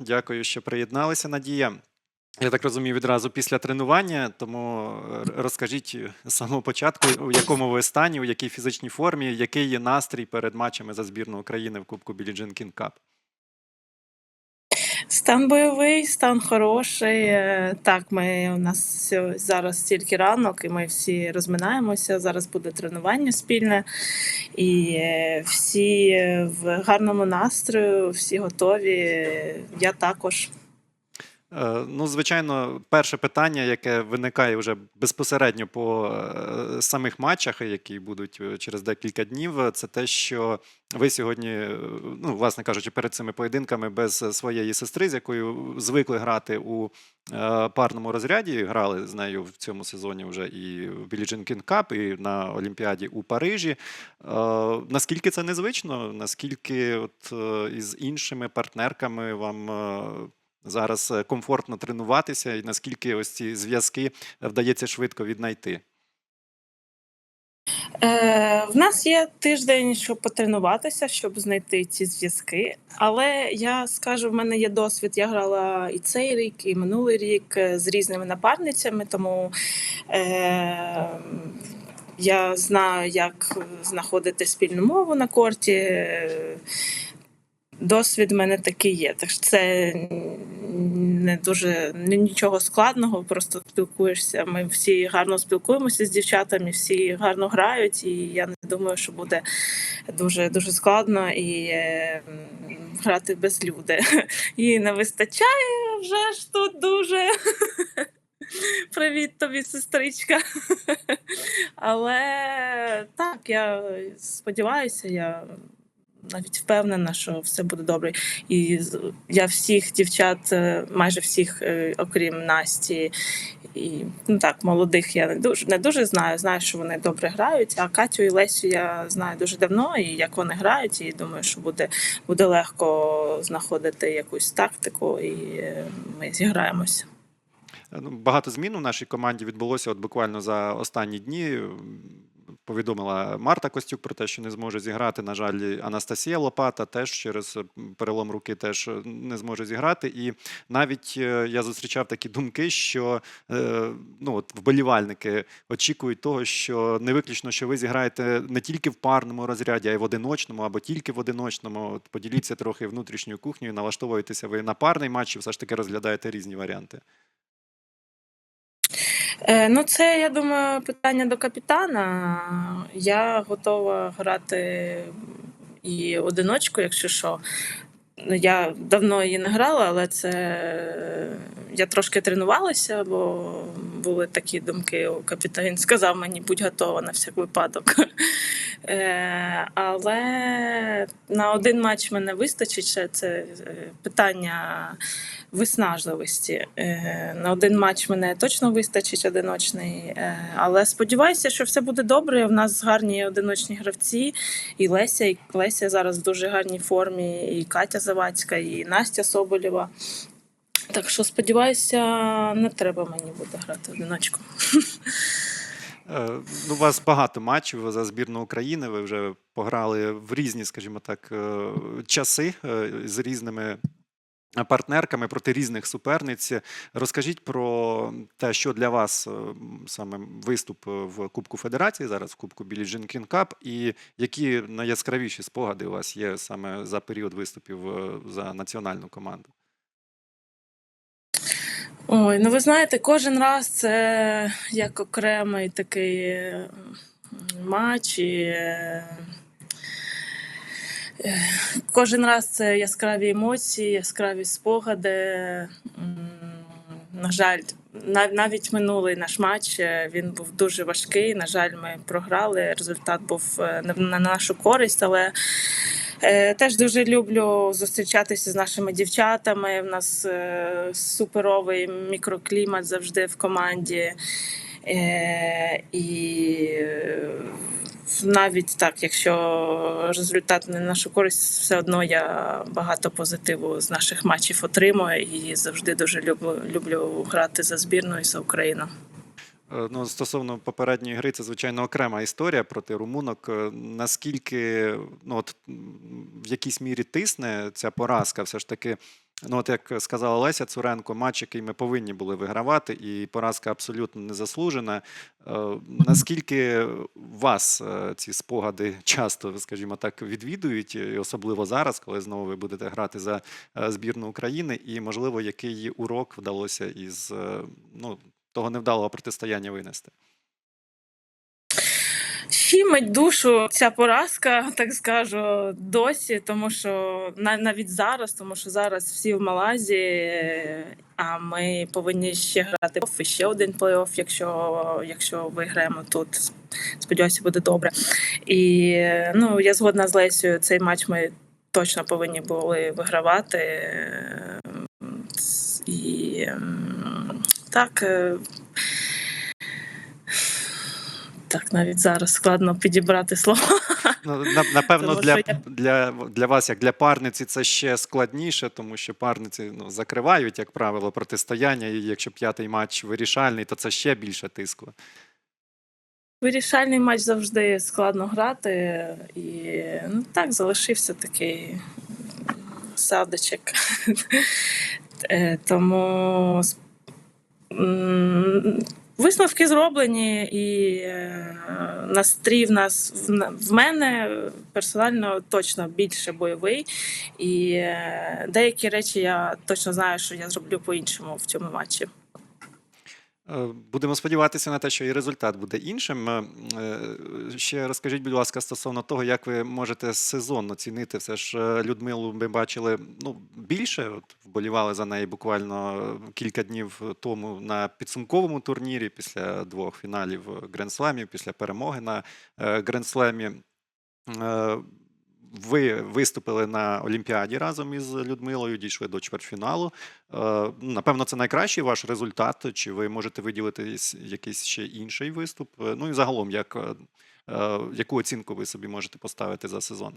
Дякую, що приєдналися, Надія. Я так розумію, відразу після тренування, тому е, розкажіть з самого початку, у якому ви стані, у якій фізичній формі, який є настрій перед матчами за збірну України в Кубку Біліджин Кінкап. Кап. Стан бойовий, стан хороший. Е, Так, ми у нас зараз тільки ранок, і ми всі розминаємося. Зараз буде тренування спільне, і е, всі е, в гарному настрою, всі готові. Я також. Е, Ну, звичайно, перше питання, яке виникає вже безпосередньо по е, самих матчах, які будуть е, через декілька днів, це те, що ви сьогодні, ну, власне кажучи, перед цими поєдинками без своєї сестри, з якою звикли грати у парному розряді, грали з нею в цьому сезоні вже і в Білі Джин Кап, і на Олімпіаді у Парижі. Наскільки це незвично? Наскільки от із іншими партнерками вам зараз е, комфортно тренуватися, і наскільки ось ці зв'язки вдається швидко віднайти? Е, в нас є тиждень, щоб потренуватися, щоб знайти ці зв'язки. Але я скажу, в мене є досвід. Я грала і цей рік, і минулий рік е, з різними напарницями, тому е, я знаю, як знаходити спільну мову на корті. Досвід в мене такий є. Так що це не дуже нічого складного, просто спілкуєшся. Ми всі гарно спілкуємося з дівчатами, всі гарно грають, і я не думаю, що буде дуже дуже складно і е, грати без люди. Її не вистачає вже ж тут дуже. Привіт тобі, сестричка. Але так, я сподіваюся, я навіть впевнена, що все буде добре. І я всіх дівчат, е, майже всіх, е, окрім Насті, і ну так, молодих я не дуже не дуже знаю. Знаю, що вони добре грають. А Катю і Лесю я знаю дуже давно, і як вони грають, і думаю, що буде, буде легко знаходити якусь тактику, і е, ми зіграємося. Ну, багато змін у нашій команді відбулося от буквально за останні дні. Повідомила Марта Костюк про те, що не зможе зіграти. На жаль, Анастасія Лопата теж через е, перелом руки теж е, не зможе зіграти. І навіть е, я зустрічав такі думки, що ну, от вболівальники очікують того, що не виключно, що ви зіграєте не тільки в парному розряді, а й в одиночному, або тільки в одиночному. От поділіться трохи внутрішньою кухнею, налаштовуєтеся ви на парний матч, чи все ж таки розглядаєте різні варіанти. Е, Ну, це, я думаю, питання до капітана. Я готова грати і одиночку, якщо що. Ну, Я давно її не грала, але це я трошки тренувалася, бо були такі думки. Капітан Він сказав мені, будь готова на всяк випадок. Е, Але на один матч мене вистачить ще це е, питання виснажливості. Е, На один матч мене точно вистачить одиночний, але сподіваюся, що все буде добре. У нас гарні одиночні гравці, і Леся, і Леся зараз в дуже гарній формі, і Катя Завадська, і Настя Соболєва. Так що сподіваюся, не треба мені буде грати одиночку. Е, Ну, у вас багато матчів за збірну України. Ви вже пограли в різні, скажімо так, е, часи е, з різними партнерками проти різних суперниць. Розкажіть про те, що для вас е, саме виступ в Кубку Федерації, зараз в Кубку Білі Джин Кінг Кап, і які найяскравіші спогади у вас є саме за період виступів е, за національну команду? Ой, ну ви знаєте, кожен раз це як окремий такий е, матч. І, е, е, кожен раз це яскраві емоції, яскраві спогади. На жаль, навіть минулий наш матч е, він був дуже важкий. На жаль, ми програли. Результат був е, на нашу користь, але Е, Теж дуже люблю зустрічатися з нашими дівчатами. У нас суперовий мікроклімат завжди в команді. І навіть так, якщо результат не нашу користь, все одно я багато позитиву з наших матчів отримую і завжди дуже люблю, люблю грати за збірну і за Україну. Е, Ну, стосовно попередньої гри, це звичайно окрема історія проти румунок. Е, Наскільки ну, от, в якійсь мірі тисне ця поразка, все ж таки Ну, от як сказала Леся Цуренко, матч, який ми повинні були вигравати, і поразка абсолютно незаслужена. Е, Наскільки вас е, ці спогади часто, скажімо так, відвідують, і особливо зараз, коли знову ви будете грати за е, збірну України, і можливо, який урок вдалося із ну, того невдалого протистояння винести? Щімить душу ця поразка, так скажу, досі, тому що навіть зараз, тому що зараз всі в Малайзії, а ми повинні ще грати в ще один плей-офф, якщо, якщо виграємо тут. Сподіваюся, буде добре. І ну, я згодна з Лесією, цей матч ми точно повинні були вигравати. І так. Так, навіть зараз складно підібрати слово. Ну, на- напевно, Тому для, я- для, для вас, як для парниці, це ще складніше, тому що парниці ну, закривають, як правило, протистояння, і якщо п'ятий матч вирішальний, то це ще більше тиску. Вирішальний матч завжди складно грати, і ну так залишився такий садочок. Е, Тому висновки зроблені, і е, настрій в нас в мене персонально точно більше бойовий. І е, деякі речі я точно знаю, що я зроблю по-іншому в цьому матчі. Е, Будемо сподіватися на те, що і результат буде іншим. Е, е, Ще розкажіть, будь ласка, стосовно того, як ви можете сезонно цінити. Все ж Людмилу ми бачили ну, більше, от, вболівали за неї буквально кілька днів тому на підсумковому турнірі після двох фіналів Гренслемів, після перемоги на Гренслемі. Ви виступили на Олімпіаді разом із Людмилою, дійшли до чвертьфіналу. Е, Напевно, це найкращий ваш результат. Чи ви можете виділити якийсь ще інший виступ? Е, Ну і загалом, як, е, яку оцінку ви собі можете поставити за сезон?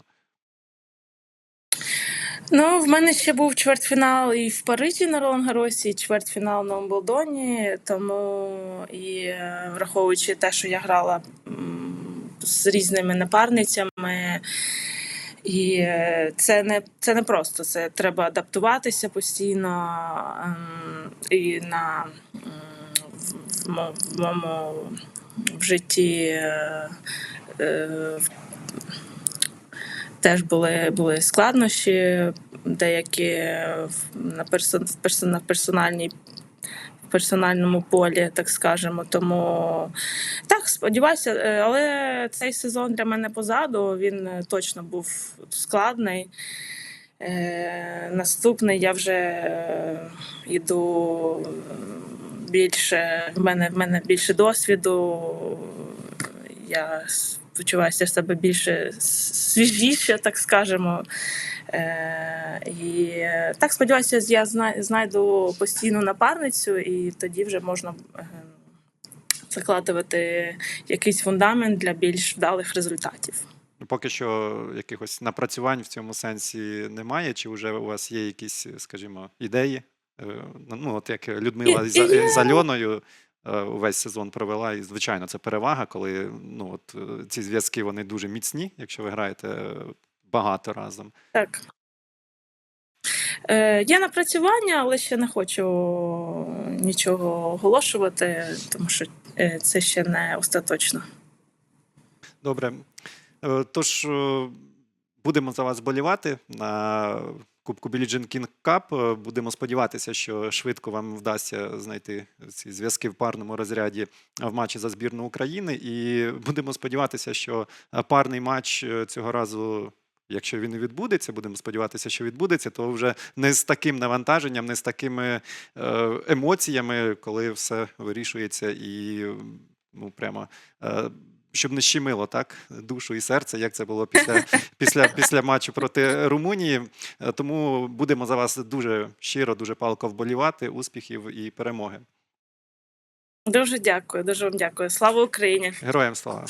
Ну, в мене ще був чвертьфінал і в Парижі на Ролан Гаросі, і чвертьфінал на Умблдоні. Тому і враховуючи те, що я грала з різними напарницями. І е, це не це не просто. Це треба адаптуватися постійно. ем, І на в, мо- в моєму в житті е, теж були, були складнощі, деякі на персональній. Персональному полі, так скажемо, тому так сподіваюся, е, але цей сезон для мене позаду він е, точно був складний. Е, наступний я вже йду більше. В мене в мене більше досвіду. Я почуваюся себе більше свіжіше, так скажемо. Е, і так сподіваюся, я знайду постійну напарницю, і тоді вже можна е, закладувати якийсь фундамент для більш вдалих результатів. Ну, Поки що якихось напрацювань в цьому сенсі немає. Чи вже у вас є якісь, скажімо, ідеї? Е, Ну, от як Людмила І- з, і- з Альоною увесь сезон провела, і звичайно, це перевага, коли ну, от, е, ці зв'язки вони дуже міцні, якщо ви граєте е, багато разом. Так. Е, є напрацювання, але ще не хочу нічого оголошувати, тому що е, це ще не остаточно. Добре. Е, Тож е, будемо за вас болівати на Кубку Білі Джин Кінг Кап. Е, Будемо сподіватися, що швидко вам вдасться знайти ці зв'язки в парному розряді в матчі за збірну України. І будемо сподіватися, що е, парний матч е, цього разу. Якщо він і відбудеться, будемо сподіватися, що відбудеться, то вже не з таким навантаженням, не з такими е, емоціями, коли все вирішується і ну прямо е, щоб не щемило так душу і серце, як це було після, після, після матчу проти Румунії. Е, Тому будемо за вас дуже щиро, дуже палко вболівати. Успіхів і перемоги. Дуже дякую, дуже вам дякую. Слава Україні! Героям слава!